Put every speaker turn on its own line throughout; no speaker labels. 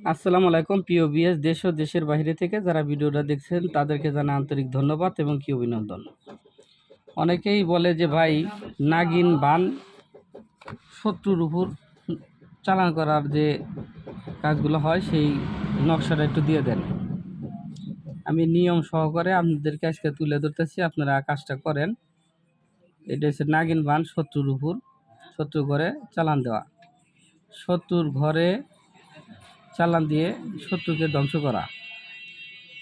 আসসালামু আলাইকুম, প্রিয় বিএস দেশ ও দেশের বাইরে থেকে যারা ভিডিওটা দেখছেন, তাদেরকে জানা আন্তরিক ধন্যবাদ এবং কি অভিনন্দন। অনেকেই বলে যে, ভাই, নাগিন বান শত্রুর উপর চালান করার যে কাজগুলো হয়, সেই নকশাটা একটু দিয়ে দেন। আমি নিয়ম সহকারে আপনাদেরকে আজকে তুলে ধরতেছি, আপনারা কাজটা করেন। এটা হচ্ছে নাগিন বান শত্রুর উপর শত্রু ঘরে চালান দেওয়া। শত্রুর ঘরে চালান দিয়ে শত্রুকে ধ্বংস করা।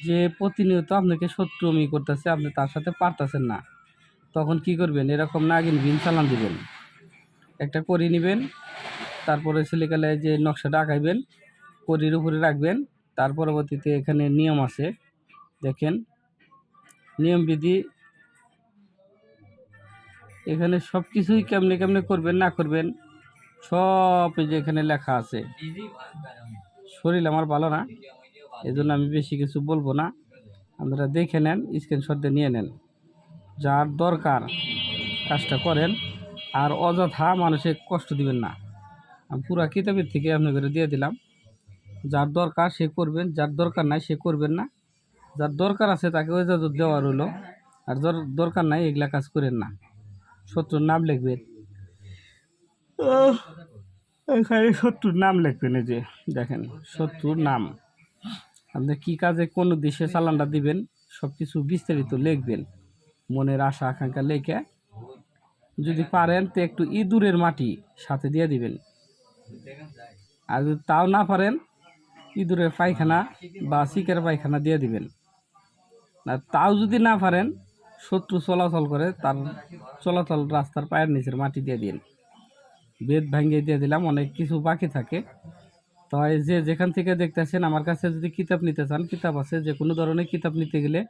যে প্রতিনিয়ত আপনাকে শত্রু শত্রুমি করতেছে, আপনি তার সাথে পারতেছেন না। তখন কি করবেন? এরকম নাগিন বিন চালান দিবেন। একটা করি নেবেন, তারপরে ছেলেকালে যে নকশাটা আঁকাইবেন করির উপরে রাখবেন। তার পরবর্তীতে এখানে নিয়ম আছে। দেখেন নিয়মবিধি এখানে সব কিছুই কেমনে কেমনে করবেন, না করবেন, সব যে এখানে লেখা আছে। শরীর আমার ভালো না এই জন্য আমি বেশি কিছু বলব না। আপনারা দেখে নেন স্ক্রিনশট দিয়ে নিয়ে নেন। যার দরকার কাজটা করেন, আর অযথা মানুষে কষ্ট দিবেন না। পুরা কিতাবের থেকে আপনাদের দিয়ে দিলাম। যার দরকার সে করবেন, যার দরকার নাই সে করবেন না। যার দরকার আছে তাকে ওই দেওয়া রইল, আর যার দরকার নাই এগুলা কাজ করেন না। শত্রুর নাম লিখবেন। এখানে শত্রুর নাম লিখবেন এই যে, দেখেন, শত্রুর নাম। আপনি কি কাজে কোন দেশে চালানটা দিবেন সব কিছু বিস্তারিত লিখবেন। মনের আশা, আকাঙ্ক্ষা লেখে যদি পারেন তো একটু ইঁদুরের মাটি সাথে দিয়ে দিবেন। আর যদি তাও না পারেন, ইঁদুরের পায়খানা বা শিকের পায়খানা দিয়ে দিবেন। আর তাও যদি না পারেন, শত্রু চলাচল করে, তার চলাচল রাস্তার পায়ের নিচের মাটি দিয়ে দিন। বেদ ভাঙ্গিয়ে দিয়ে দিলাম, অনেক কিছু বাকি থাকে। তো এই যে যেখান থেকে দেখতেছেন, আমার কাছে যদি কিতাব নিতে চান, কিতাব আছে, যে কোনো ধরনের কিতাব নিতে গেলে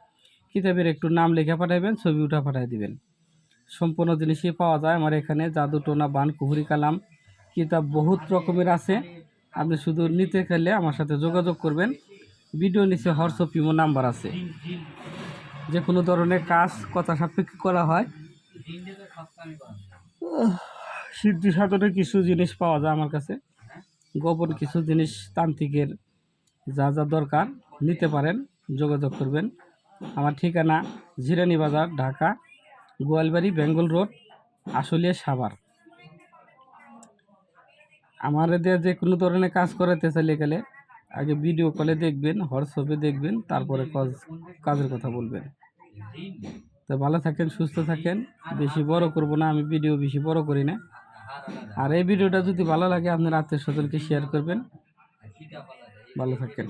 কিতাবের একটু নাম লেখা পাঠাবেন ছবি উঠা পাঠিয়ে দিবেন। সম্পূর্ণ জিনিসই পাওয়া যায়। আমার এখানে জাদু, টোনা, বান, কুহুরি, কালাম কিতাব বহুত রকমের আছে। আপনি শুধু নিতে গেলে আমার সাথে যোগাযোগ করবেন। ভিডিও নিচে হোয়াটসঅ্যাপ নাম্বার আছে। যে কোনো ধরনের কাজ, কথা সাপেক্ষে করা হয়। সিদ্ধি সাধনের কিছু জিনিস পাওয়া যায় আমার কাছে। গোপন কিছু জিনিস তান্ত্রিকের যা যা দরকার নিতে পারেন, যোগাযোগ করবেন। আমার ঠিকানা জিরানি বাজার, ঢাকা, গোয়ালবাড়ি, বেঙ্গল রোড, আশুলিয়া, সাভার। আমার দিয়ে যে কোনো ধরনের কাজ করাতে চাইলে গেলে আগে ভিডিও কলে দেখবেন হোয়াটসঅ্যাপে দেখবেন, তারপরে কাজ, কাজের কথা বলবেন। তো ভালো থাকেন, সুস্থ থাকেন। বেশি বড় করব না, আমি ভিডিও বেশি বড় করি না। আর এই ভিডিওটা যদি ভালো লাগে আপনার আত্মীয় স্বজনকে শেয়ার করবেন। ভালো থাকেন